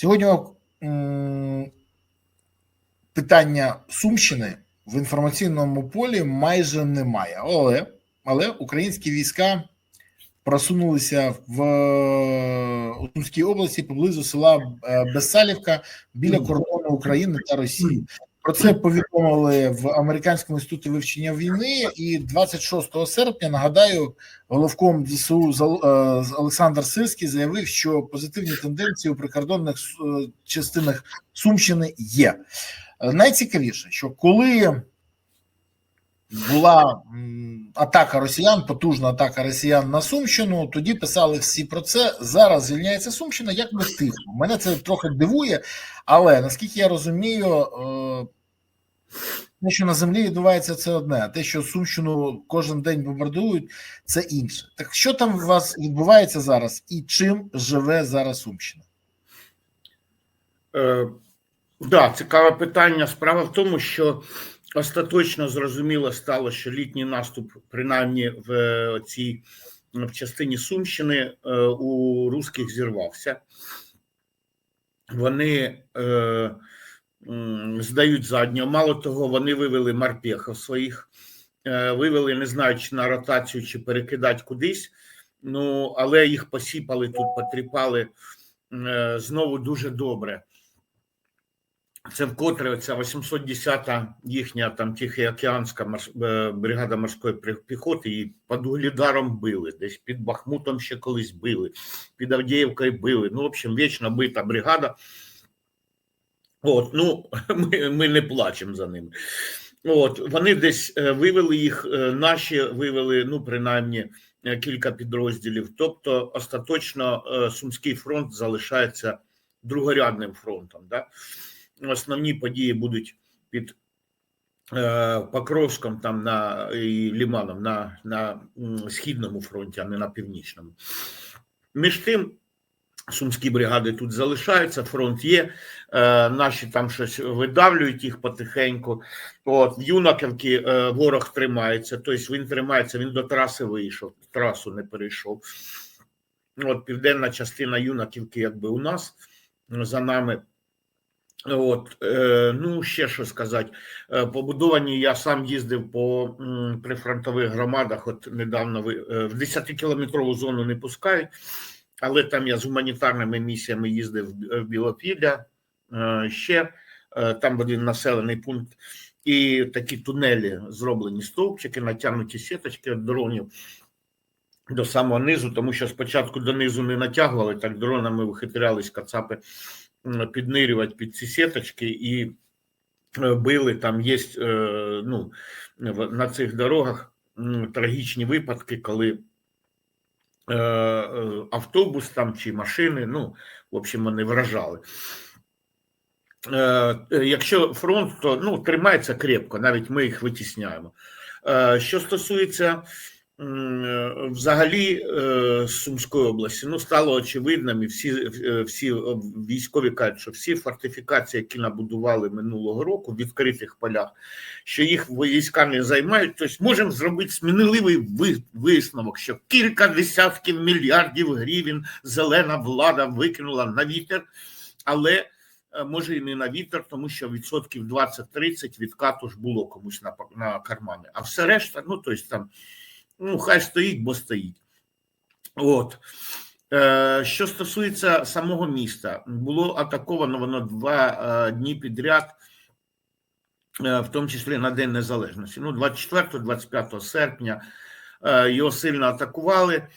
Сьогодні питання Сумщини в інформаційному полі майже немає. Але, але українські війська просунулися в у Сумській області поблизу села Бесалівка біля кордону України та Росії. Про це повідомили в американському інституті вивчення війни. І 26 серпня нагадаю, головком ДСУ е, Олександр Сирський заявив, що позитивні тенденції у прикордонних е, частинах Сумщини є. Е, Найцікавіше, що коли була атака росіян, потужна атака росіян на Сумщину, тоді писали всі про це. Зараз звільняється Сумщина, як би тихо. Мене це трохи дивує, але наскільки я розумію, е, те, що на землі відбувається, це одне, а те, що Сумщину кожен день бомбардують, це інше. Так що там у вас відбувається зараз і чим живе зараз Сумщина? Е, да, цікаве питання. Справа в тому, що остаточно зрозуміло стало, що літній наступ, принаймні в е, цій в частині Сумщини, е, у русських зірвався. Вони е, здають заднього. Мало того, вони вивели морпехів своїх, е, вивели, не знаю, чи на ротацію, чи перекидати кудись. Ну, але їх посіпали тут, потріпали е, знову дуже добре. Це вкотре ця 810-та їхня там Тихоокеанська морс- е, бригада морської піхоти і під Углідаром били, десь під Бахмутом ще колись били, під Авдіївкою били. Ну, в общем, вічно бита бригада. От, ну, ми, ми не плачемо за ними. От, вони десь е, вивели їх, е, наші вивели, ну, принаймні, кілька підрозділів. Тобто, остаточно Сумський фронт залишається другорядним фронтом. Да? Основні події будуть під е, Покровськом там на і Ліманом на, на східному фронті, а не на північному. Між тим, сумські бригади тут залишаються, фронт є. Е, наші там щось видавлюють їх потихеньку. От в Юнаковці е, ворог тримається. Тобто він тримається, він до траси вийшов, трасу не перейшов. От південна частина Юнаківки, якби у нас за нами. От, е, ну, ще що сказати. Е, побудовані, я сам їздив по прифронтових громадах. От недавно е, в 10-кілометрову зону не пускають, але там я з гуманітарними місіями їздив в- Білопілля, е, ще там один населений пункт, і такі тунелі зроблені стовпчики, натягнуті сіточки від дронів до самого низу, тому що спочатку донизу не натягували, так дронами вихитрялись кацапи піднирювати під ці сіточки і е, били. Там є ну, на цих дорогах трагічні випадки, коли е, е, автобус там чи машини, ну, в общем, вони вражали. Е, е, Якщо фронт, то ну, тримається крепко, навіть ми їх витісняємо. Е, Що стосується е, взагалі е, Сумської області, ну стало очевидним, і всі, е, всі військові кажуть, що всі фортифікації, які набудували минулого року в відкритих полях, що їх війська не займають, тобто можемо зробити сміливий висновок, що кілька десятків мільярдів гривень зелена влада викинула на вітер, але е, може і не на вітер, тому що відсотків 20-30 відкату ж було комусь на, на кармани. А все решта, ну тобто там, ну хай стоїть, бо стоїть. От. Е, Що стосується самого міста, було атаковано воно два е, дні підряд, е, в тому числі на День Незалежності. Ну, 24-25 серпня його сильно атакували.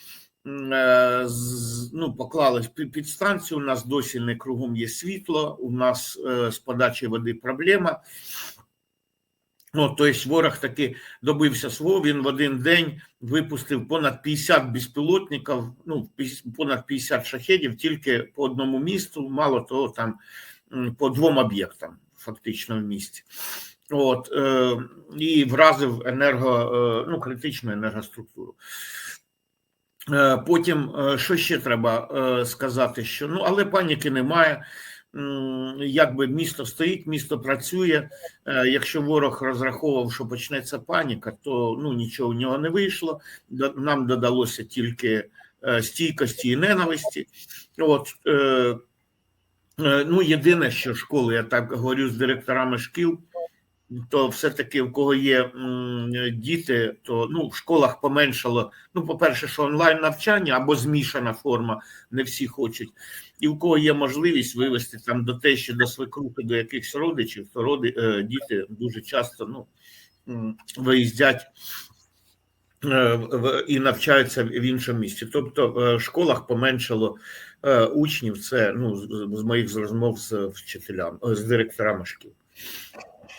Ну, поклали під станцію. У нас досі не кругом є світло. У нас з подачі води проблема. Ну, тобто ворог таки добився свого. Він в один день випустив понад 50 безпілотників, ну, понад 50 шахедів тільки по одному місту, мало того, там по двом об'єктам, фактично в місті. От, е, і вразив енерго, е, ну, критичну енергоструктуру. Е, Потім, е, що ще треба сказати, що ну, але паніки немає. Якби місто стоїть, місто працює. Е, Якщо ворог розраховував, що почнеться паніка, то ну нічого в нього не вийшло. Нам додалося тільки е, стійкості і ненависті. От е, Ну, єдине, що школи, я так говорю з директорами шкіл, то все-таки в кого є діти, то ну, в школах поменшало. Ну, по-перше, що онлайн навчання або змішана форма, не всі хочуть. І в кого є можливість вивести там до тещі, до свекрухи, до якихось родичів, то роди, е, діти дуже часто ну, виїздять е, в- і навчаються в іншому місці. Тобто е, в школах поменшало е, учнів. Це ну, з, з моїх розмов з вчителями, з директорами шкіл.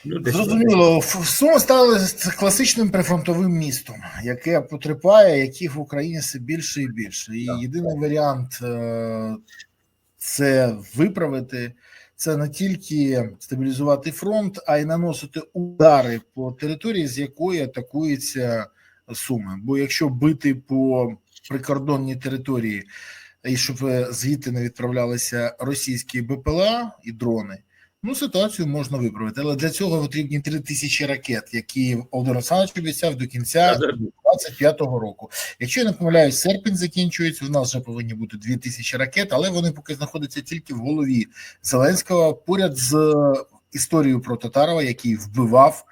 Ну. Зрозуміло, Суми стали класичним прифронтовим містом, яке потерпає, яких в Україні все більше і більше. І Так. єдиний варіант е, це виправити. Це не тільки стабілізувати фронт, а й наносити удари по території, з якої атакується суми. Бо якщо бити по прикордонній території, і щоб е, звідти не відправлялися російські БПЛА і дрони, Ну, ситуацію можна виправити, але для цього потрібні три тисячі ракет, які Володимир Олександрович обіцяв до кінця Да, да. 25-го року. Якщо я не помиляюсь, серпень закінчується. У нас вже повинні бути дві тисячі ракет, але вони поки знаходяться тільки в голові Зеленського поряд з історією про Татарова, який вбивав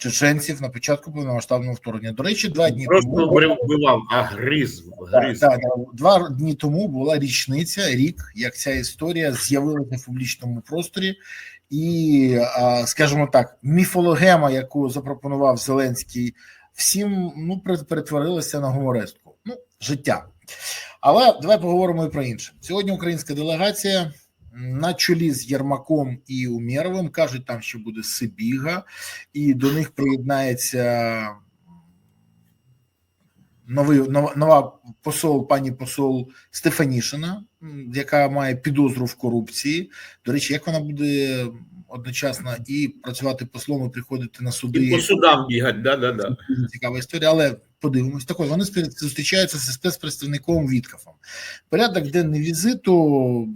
чеченців на початку повномасштабного вторгнення. До речі, два дні Просто тому вбивав, а гриз, гриз. так, так. Два дні тому була річниця, рік, як ця історія з'явилася в публічному просторі, і, скажімо так, міфологема, яку запропонував Зеленський, всім ну, перет- перетворилася на гуморестку. Ну, життя. Але давай поговоримо і про інше. Сьогодні українська делегація на чолі з Єрмаком і Умєровим кажуть, там що буде Сибіга, і до них приєднається новий нова, нова посол, пані посол Стефанішина, яка має підозру в корупції. До речі, як вона буде одночасно і працювати послом, і приходити на суди? І по судам бігать, да, да, да. Цікава історія, але подивимось. Так от, вони зустрічаються зі спецпредставником Віткафом. Порядок денний візиту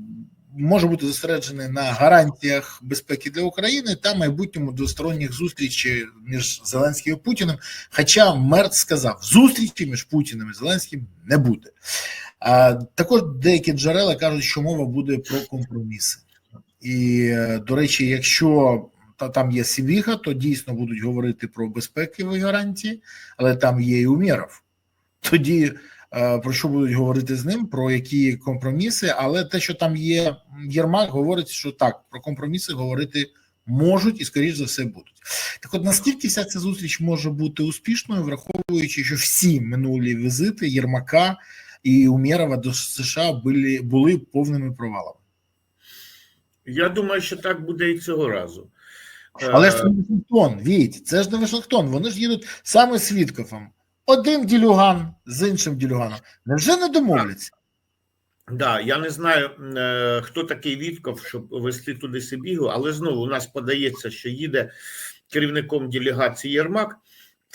може бути зосереджений на гарантіях безпеки для України та майбутньому двосторонніх зустрічей між Зеленським і Путіним. Хоча Мерц сказав, зустрічі між Путіним і Зеленським не буде. А, також деякі джерела кажуть, що мова буде про компроміси. І, е, до речі, якщо та там є Сівіга, то дійсно будуть говорити про безпекові гарантії, але там є і Умєров. Тоді про що будуть говорити з ним, про які компроміси, але те, що там є Єрмак, говорить, що так, про компроміси говорити можуть і, скоріш за все, будуть. Так от наскільки вся ця зустріч може бути успішною, враховуючи, що всі минулі візити Єрмака і Умєрова до США були, були повними провалами. Я думаю, що так буде і цього разу. Але Е, ж це не Вашингтон, Віть, це ж не Вашингтон. Вони ж їдуть саме з Віткофом. Один ділюган з іншим ділюганом. Невже не домовляться? Да, я не знаю, е, хто такий Вітков, щоб вести туди Сибігу, але знову у нас подається, що їде керівником делегації Єрмак,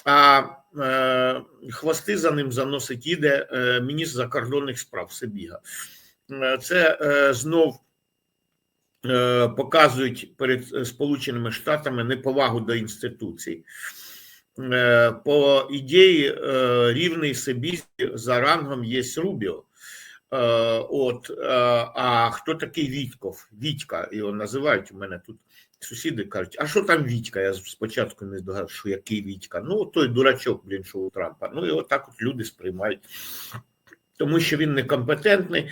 а е, хвости за ним заносить їде е, міністр закордонних справ Сибіга. Е, Це е, знов е, показують перед Сполученими Штатами неповагу до інституцій. Е, По ідеї, е, рівний Сибізі за рангом є Рубіо. Е, От, а хто такий Вітьков? Вітька його називають у мене тут. Сусіди кажуть, а що там Вітька? Я спочатку не здогадав, що який Вітька. Ну, той дурачок, блін, що у Трампа. Ну і отак от люди сприймають, тому що він некомпетентний.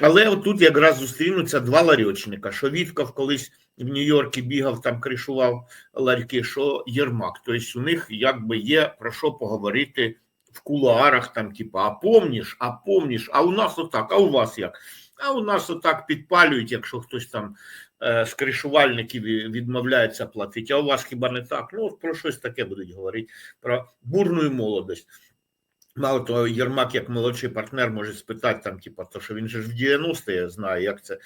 Але отут якраз зустрінуться два ларьочника, що Вітков колись в Нью-Йорку бігав, там кришував ларьки, що Єрмак. Тобто у них якби є про що поговорити в кулуарах, там, типа, а помніш, а помніш, а у нас отак, а у вас як? А у нас отак підпалюють, якщо хтось там е, з кришувальників відмовляється платити, а у вас хіба не так? Ну, про щось таке будуть говорити, про бурну молодость. Мало того, Єрмак, як молодший партнер, може спитати там, типа, то що він же ж в 90-ті знає, як це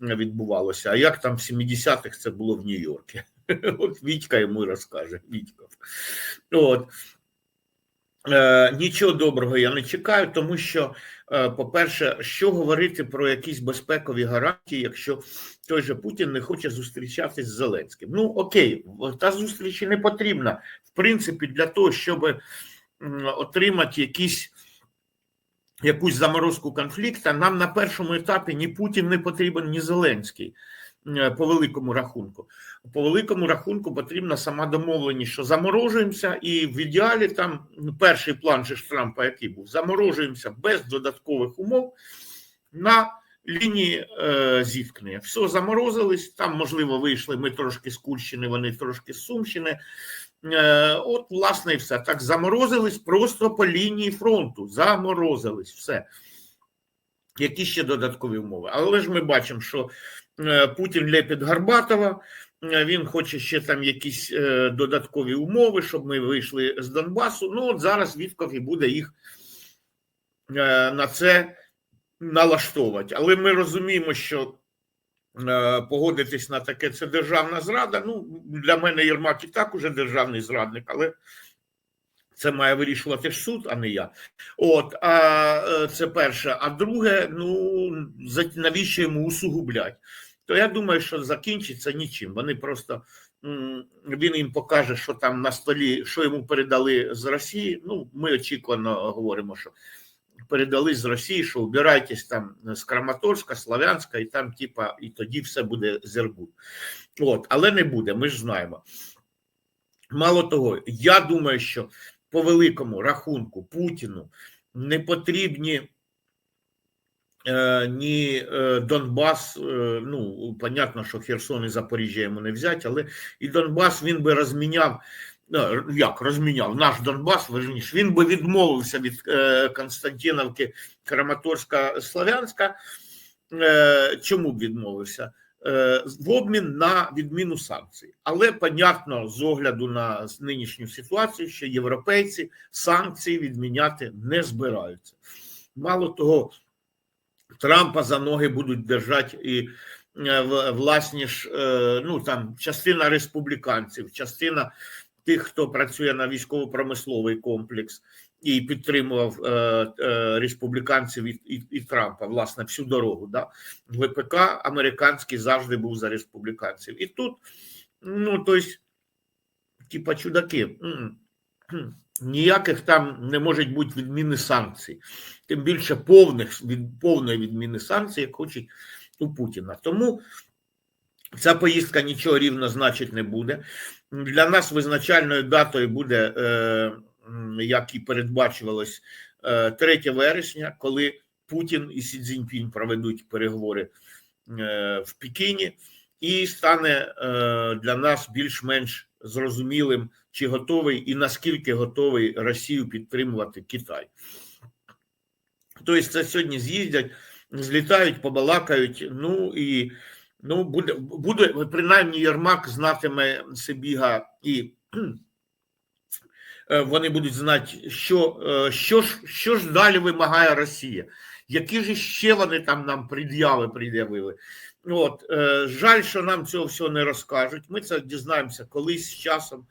відбувалося, а як там в 70-х це було в Нью-Йорку. От Вітька йому розкаже. Вітька. От. Е, нічого доброго я не чекаю, тому що, е, по-перше, що говорити про якісь безпекові гарантії, якщо той же Путін не хоче зустрічатись з Зеленським. Ну окей, та зустріч не потрібна, в принципі, для того, щоб отримати якісь якусь заморозку конфлікту, нам на першому етапі ні Путін не потрібен, ні Зеленський. По великому рахунку, по великому рахунку потрібна сама домовленість, що заморожуємося, і в ідеалі там ну, перший план же Трампа, який був, заморожуємося без додаткових умов на лінії е, зіткнення. Все заморозились. Там, можливо, вийшли ми трошки з Курщини, вони трошки з Сумщини. Е, от, власне, і все. Так заморозились просто по лінії фронту. Заморозились все. Які ще додаткові умови? Але ж ми бачимо, що е, Путін лепить Горбатова, е, він хоче ще там якісь додаткові умови, щоб ми вийшли з Донбасу. Ну, от зараз Вітков і буде їх на це налаштовувати. Але ми розуміємо, що погодитись на таке це державна зрада. Ну, для мене Єрмак і так уже державний зрадник, але це має вирішувати суд, а не я. От, а е, це перше. А друге, ну навіщо йому усугублять? То я думаю, що закінчиться нічим. Вони просто він їм покаже, що там на столі, що йому передали з Росії. Ну, ми очікувано говоримо, що передали з Росії, що убирайтесь там з Краматорська, Славянська, і там, типа, і тоді все буде зербут. От, але не буде, ми ж знаємо. Мало того, я думаю, що по великому рахунку Путіну не потрібні е, ні е, Донбас. Е, ну, понятно, що Херсон і Запоріжжя йому не взять, але і Донбас він би розміняв. Е, Як розміняв наш Донбас, верніше, він би відмовився від е, Константиновки, Краматорська, Славянська. Е, чому б відмовився? Е, в обмін на відміну санкцій. Але, понятно, з огляду на нинішню ситуацію, що європейці санкції відміняти не збираються. Мало того, Трампа за ноги будуть держати і власні ж, ну там частина республіканців, частина тих, хто працює на військово-промисловий комплекс і підтримував е, е, республіканців і, і, і Трампа, власне, всю дорогу. Да? ВПК американський завжди був за республіканців. І тут, ну, тобто, типа чудаки, ніяких там не може бути відміни санкцій, тим більше повних від повної відміни санкцій, як хочуть у Путіна. Тому ця поїздка нічого рівно значить не буде. Для нас визначальною датою буде, е, як і передбачувалось, е, 3 вересня, коли Путін і Сі Цзіньпінь проведуть переговори е, в Пекіні, і стане е, для нас більш-менш зрозумілим, чи готовий і наскільки готовий Росію підтримувати Китай. Тобто, це сьогодні з'їздять, злітають, побалакають. Ну і ну, буде, буде принаймні Єрмак знатиме Сибіга і. е, Вони будуть знати, що, е, що, ж, що ж далі вимагає Росія, які ж ще вони там нам пред'яви пред'явили. От, е, жаль, що нам цього всього не розкажуть. Ми це дізнаємося колись з часом.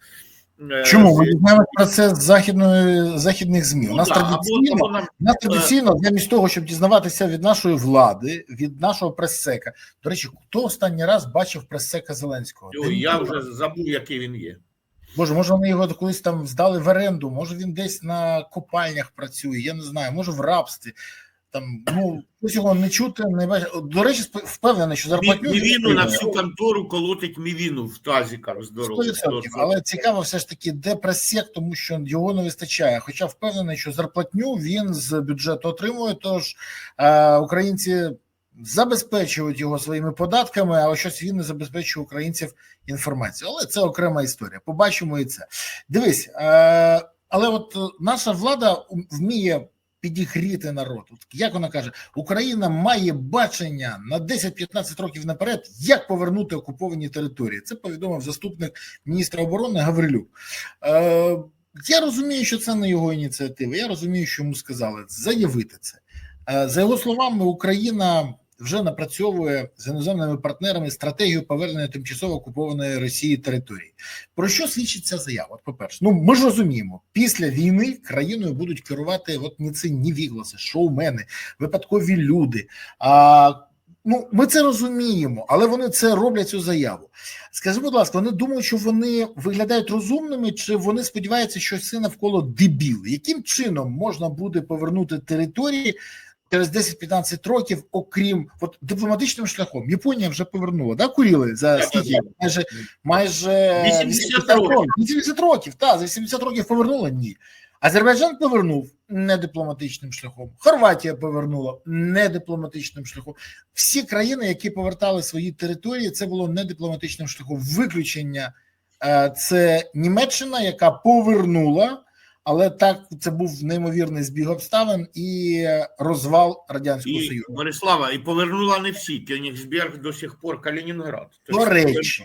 Е, Чому ви дізнаємося про це з західної західних змі? У Ну, нас традиційно У нас традиційно, замість того, щоб дізнаватися від нашої влади, від нашого прес-сека. До речі, хто останній раз бачив прес-сека Зеленського? Ой, я вже забув, який він є. Боже, може вони його колись там здали в оренду, може він десь на копальнях працює, я не знаю, може в рабстві. Там ну хтось його не чути, не бачить. До речі, впевнений, що зарплатню Мівіну на всю контору колотить мівіну в тазіках здорово. 100%. Але цікаво, все ж таки, де прес-сек, тому що його не вистачає. Хоча впевнений, що зарплатню він з бюджету отримує. Тож е, українці забезпечують його своїми податками, а ось щось він не забезпечує українців інформацією. Але це окрема історія. Побачимо і це. Дивись, е, але от е, наша влада вміє. Підігріти народ, як вона каже, Україна має бачення на 10-15 років наперед, як повернути окуповані території. Це повідомив заступник міністра оборони Гаврилюк. Е, я розумію, що це не його ініціатива. Я розумію, що йому сказали заявити це. Е, за його словами, Україна вже напрацьовує з іноземними партнерами стратегію повернення тимчасово окупованої Росії території. Про що свідчить ця заява? От, по-перше, ну ми ж розуміємо, після війни країною будуть керувати от ні це ні вігласи, шоумени, випадкові люди. А ну ми це розуміємо, але вони це роблять цю заяву. Скажи, будь ласка, вони думають, що вони виглядають розумними, чи вони сподіваються, що все навколо дебіли? Яким чином можна буде повернути території через 10-15 років, окрім от дипломатичним шляхом? Японія вже повернула, да, Куріли за скільки? Майже майже 80 років. 80 років, так, за 80 років повернула? Ні. Азербайджан повернув не дипломатичним шляхом. Хорватія повернула не дипломатичним шляхом. Всі країни, які повертали свої території, це було не дипломатичним шляхом. Виключення е, це Німеччина, яка повернула, але так це був неймовірний збіг обставин і розвал радянського І союзу. Борислава, і повернула не всі. Кенігсберг до сих пор Калінінград. До речі.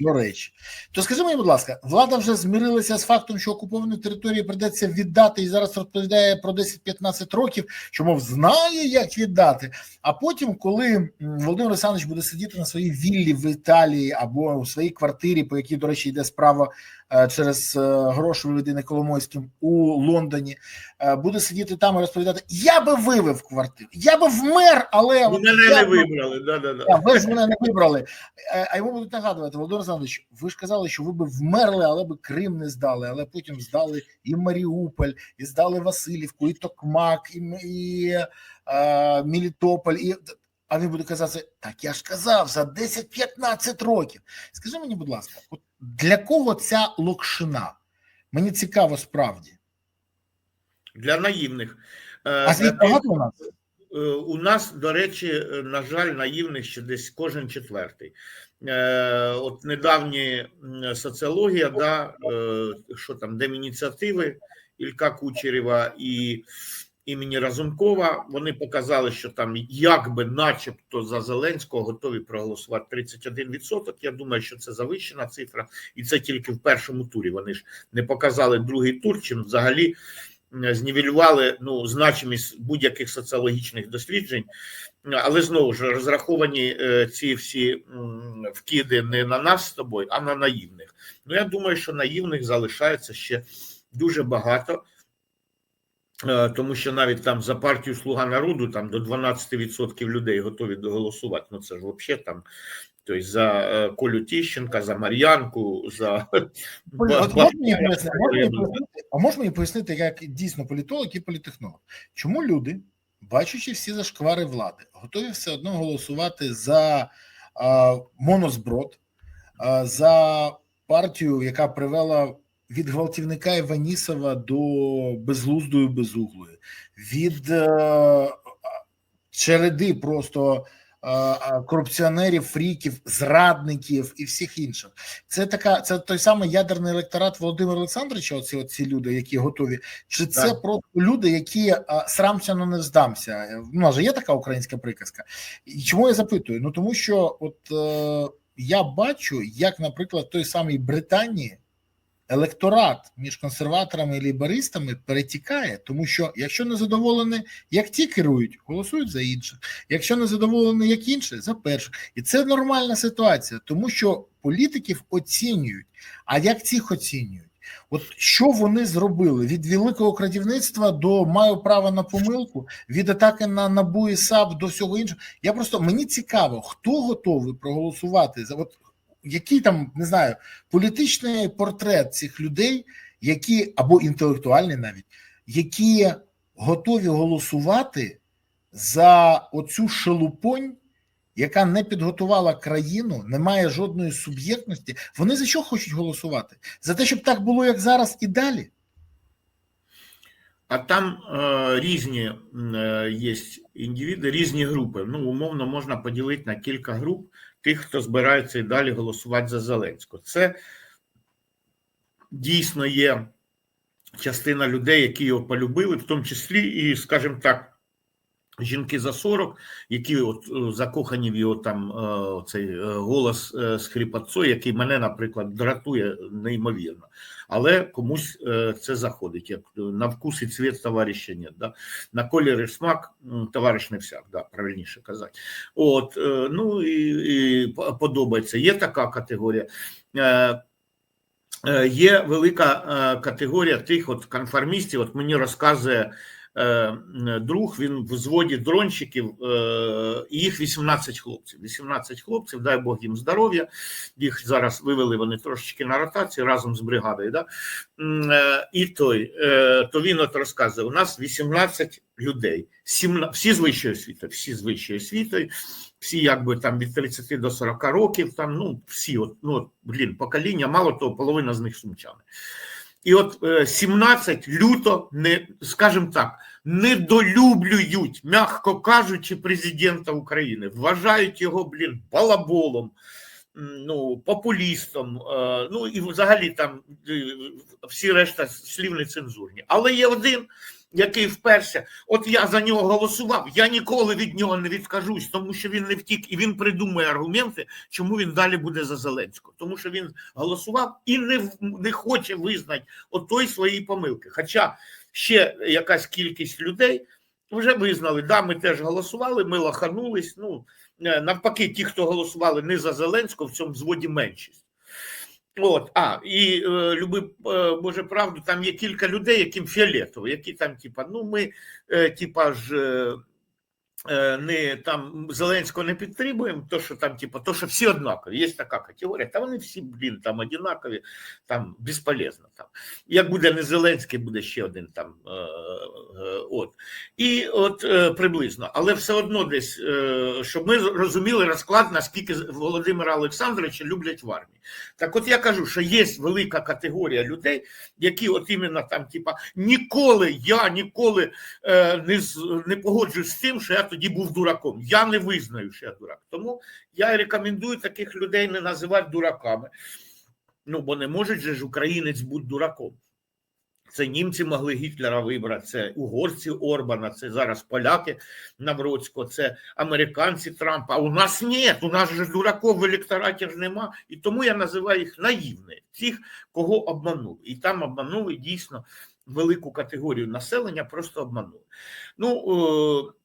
До речі, то скажи мені, будь ласка, влада вже змирилася з фактом, що окуповані території придеться віддати, і зараз розповідає про 10-15 років, що мов знає, як віддати. А потім, коли Володимир Олександрович буде сидіти на своїй віллі в Італії або у своїй квартирі, по якій, до речі, йде справа через е, гроші виведені Коломойським у Лондоні, е, буде сидіти там і розповідати: я би вивив квартиру, я би вмер, але мене я не би вибрали. Да, да, да. ви ж мене не вибрали. Е, А йому будуть нагадувати, Володимир Олександрович, ви ж казали, що ви б вмерли, але би Крим не здали, але потім здали і Маріуполь, і здали Васильівку, і Токмак, і, і е, Мелітополь. І... А він буде казати: так я ж казав, за 10-15 років. Скажи мені, будь ласка, от для кого ця локшина? Мені цікаво справді. Для наївних. Е, А звідки багато у нас? Е, У нас, до речі, е, на жаль, наївних ще десь кожен четвертий. Е, От недавні соціологія, да, е, що там, демініціативи Ілька Кучерєва і імені Разумкова, вони показали, що там якби начебто за Зеленського готові проголосувати 31%. Я думаю, що це завищена цифра, і це тільки в першому турі. Вони ж не показали другий тур, чим взагалі знівелювали ну, значимість будь-яких соціологічних досліджень, але знову ж розраховані е, ці всі вкиди не на нас з тобою, а на наївних. Ну я думаю, що наївних залишається ще дуже багато. Е, Тому що навіть там за партію Слуга народу там до 12% людей готові доголосувати. Ну це ж взагалі там. Тобто за е, Колю Тіщенка, за Мар'янку, за а можеш мені пояснити, як дійсно політолог і політехнолог, чому люди, бачачи всі зашквари влади, готові все одно голосувати за а, монозброд, а, за партію, яка привела від гвалтівника Іванісова до безглуздої безуглої, від е, череди просто е, е, корупціонерів, фріків, зрадників і всіх інших. Це така, це той самий ядерний електорат Володимира Олександровича. Оці оці люди, які готові, чи це Так. просто люди, які срамся, но не здамся? У нас же є така українська приказка. І чому я запитую? Ну тому що, от е, я бачу, як, наприклад, той самий Британії. Електорат між консерваторами і ліберистами перетікає, тому що якщо не задоволені, як ті керують, голосують за інших. Якщо не задоволені, як інші, за перших. І це нормальна ситуація, тому що політиків оцінюють. А як цих оцінюють? От що вони зробили від великого крадівництва до маю право на помилку, від атаки на НАБУ і САП до всього іншого. Я просто мені цікаво, хто готовий проголосувати за от який там не знаю політичний портрет цих людей, які або інтелектуальний навіть, які готові голосувати за оцю шелупонь, яка не підготувала країну, не має жодної суб'єктності. Вони за що хочуть голосувати? За те, щоб так було, як зараз, і далі. А там е, різні е, є індивіди, різні групи. Ну, умовно, можна поділити на кілька груп тих, хто збирається і далі голосувати за Зеленського. Це дійсно є частина людей, які його полюбили, в тому числі і, скажімо так, жінки за 40, які от е, закохані в його там е, цей е, голос з хрипотцою, який мене, наприклад, дратує неймовірно. Але комусь це заходить, як на вкус і цвіт товариша нет, да? на колір і смак товариш не всяк, да, правильніше казати. От, ну і, і по- подобається. Є така категорія. Є велика категорія тих от конформістів. От мені розказує друг, він в взводі дронщиків, е, і їх 18 хлопців. 18 хлопців, дай Бог їм здоров'я. Їх зараз вивели вони трошечки на ротацію разом з бригадою. Да? Е, І той, е, то він от розказує: у нас 18 людей, 17, всі з вищої освіти, всі з вищої освіти, всі якби там від 30 до 40 років, там, ну, всі, от, ну, блін, покоління, мало того, половина з них сумчани. І от е, 17 люто, не, скажімо так, недолюблюють, м'яко кажучи, президента України, вважають його, блін, балаболом, ну, популістом, е, ну і взагалі там е, всі решта слів нецензурні. Але є один, який вперше, от я за нього голосував, я ніколи від нього не відкажусь, тому що він не втік, і він придумує аргументи, чому він далі буде за Зеленського. Тому що він голосував і не, не хоче визнати отой свої помилки. Хоча ще якась кількість людей вже визнали, да, ми теж голосували, ми лаханулись. Ну е, навпаки, ті, хто голосували не за Зеленського, в цьому взводі меншість. От, а, і е, люби е, Боже правду, там є кілька людей, яким фіолетово, які там, типа, ну ми, е, типа ж. Е, не там Зеленського не підтримуємо, то що там, типу, то що всі однакові. Є така категорія, та вони всі, блін, там однакові, там безполезно. Там. Як буде не Зеленський, буде ще один там. Е, е, от. І от е, приблизно, але все одно десь, е, щоб ми розуміли розклад, наскільки Володимира Олександровича люблять в армії. Так от я кажу, що є велика категорія людей, які от іменно там, типа, ніколи, я ніколи е, не, не погоджуюсь з тим, що я тоді був дураком. Я не визнаю, що я дурак. Тому я рекомендую таких людей не називати дураками. Ну, бо не може же ж українець бути дураком. Це німці могли Гітлера вибрати, це угорці Орбана, це зараз поляки Навроцького, це американці Трампа. А у нас ні, у нас же дураков в електораті ж нема. І тому я називаю їх наївними, тих, кого обманули. І там обманули дійсно велику категорію населення, просто обманули. Ну, е,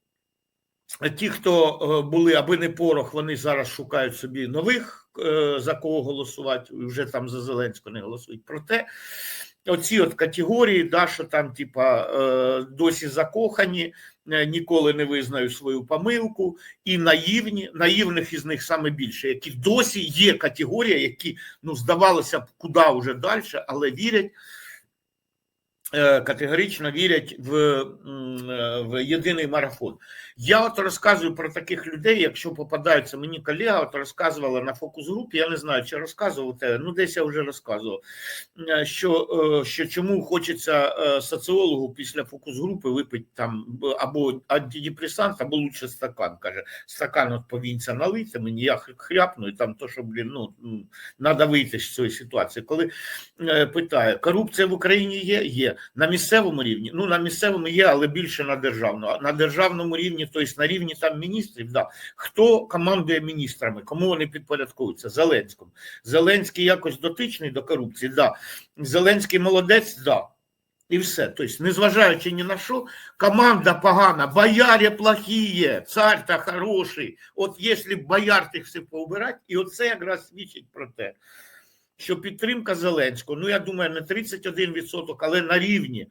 ті, хто е, були, аби не порох, вони зараз шукають собі нових, е, за кого голосувати, вже там за Зеленського не голосують. Проте оці от категорії, да, що там, типа, е, досі закохані, ніколи не визнають свою помилку, і наївні, наївних із них саме більше, які досі є категорія, які ну здавалося б, куди вже далі, але вірять. Е, Категорично вірять в, е, в єдиний марафон. Я от розказую про таких людей, якщо попадаються мені колега, от розказувала на фокус групі. Я не знаю, чи розказував те, ну десь я вже розказував. е, Що, що чому хочеться соціологу після фокус групи випити там або антидепресант, або лучше стакан. каже, стакан от повінця налити, мені я хряпну, і там то, що блін, ну надо вийти з цієї ситуації. Коли питає, корупція в Україні є? Є на місцевому рівні. Ну на місцевому є, але більше на державному. На державному рівні, тобто на рівні там міністрів, да. хто командує міністрами, кому вони підпорядковуються? Зеленському. Зеленський якось дотичний до корупції, да. Зеленський молодець, да. І все. Тобто, незважаючи ні на що, команда погана, бояре плохие, цар та хороший. От якщо бояр тих все поубирати, і оце якраз свідчить про те, що підтримка Зеленського, ну я думаю, не 31%, але на рівні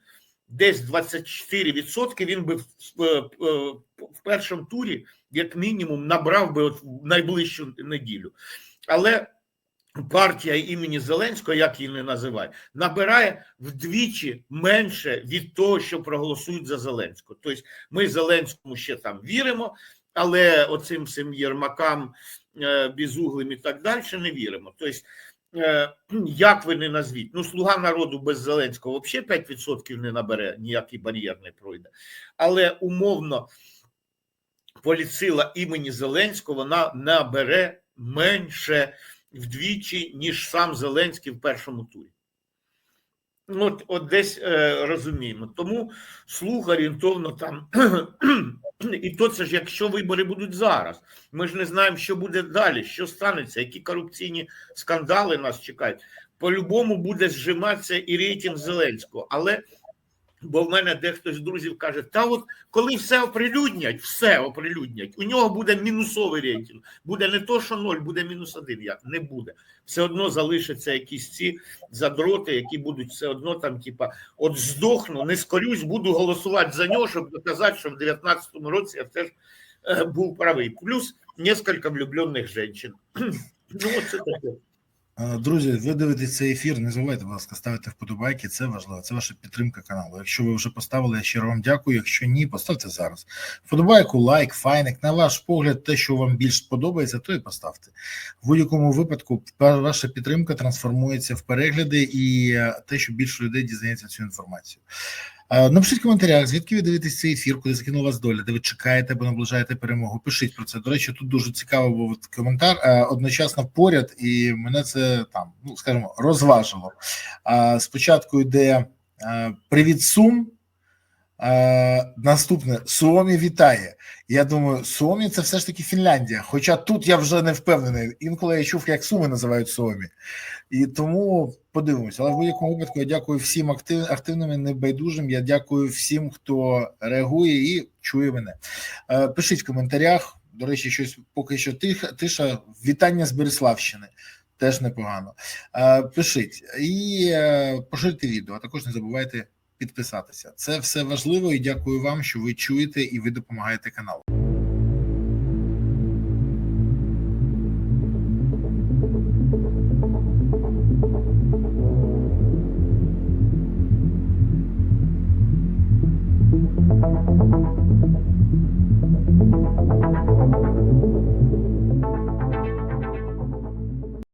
десь 24% він би в, в, першому турі, як мінімум, набрав би от в найближчу неділю. Але партія імені Зеленського, як її не називають, набирає вдвічі менше від того, що проголосують за Зеленського. Тобто ми Зеленському ще там віримо, але оцим всім Єрмакам, е, Безуглим і так далі не віримо. Тобто, е, як ви не назвіть, ну слуга народу без Зеленського взагалі 5% не набере, ніякий бар'єр не пройде. Але умовно поліцила імені Зеленського вона набере менше вдвічі, ніж сам Зеленський в першому турі. Ну, От, от десь е, розуміємо. Тому слух орієнтовно там. І то це ж якщо вибори будуть зараз. Ми ж не знаємо, що буде далі, що станеться, які корупційні скандали нас чекають. По-любому буде зжиматися і рейтинг Зеленського. Але Бо в мене дехто з друзів каже: та от коли все оприлюднять, все оприлюднять, у нього буде мінусовий рейтинг. Буде не то, що ноль, буде мінус один. Як не буде. Все одно залишаться якісь ці задроти, які будуть все одно там, типа, от здохну, не скорюсь, буду голосувати за нього, щоб доказати, що в 19-му році я все ж е, був правий. Плюс несколько влюблених жінок. Ну, оце таке. Друзі, ви дивитесь цей ефір. Не забувайте, будь ласка, ставити вподобайки. Це важливо. Це ваша підтримка каналу. Якщо ви вже поставили, я щиро вам дякую. Якщо ні, поставте зараз. Вподобайку, лайк, файник. На ваш погляд, те, що вам більш подобається, то і поставте. В будь-якому випадку ваша підтримка трансформується в перегляди і е, те, що більше людей дізнається цю інформацію. Напишіть коментарях, звідки ви дивитесь цей ефір, куди закинула вас доля, де ви чекаєте або наближаєте перемогу. Пишіть про це. До речі, тут дуже цікаво був коментар одночасно поряд, і мене це там, ну скажімо, розважило. Спочатку йде привіт Сум. Е, Наступне Суомі вітає. Я думаю, Суомі це все ж таки Фінляндія. Хоча тут я вже не впевнений. Інколи я чув, як Суми називають Суомі. І тому подивимося. Але в будь-якому випадку я дякую всім актив, активним і небайдужим. Я дякую всім, хто реагує і чує мене. Е, Пишіть в коментарях. До речі, щось поки що тиха, тиша. Вітання з Береславщини. Теж непогано. Е, Пишіть і е, поширюйте відео, а також не забувайте підписатися. Це все важливо і дякую вам, що ви чуєте і ви допомагаєте каналу.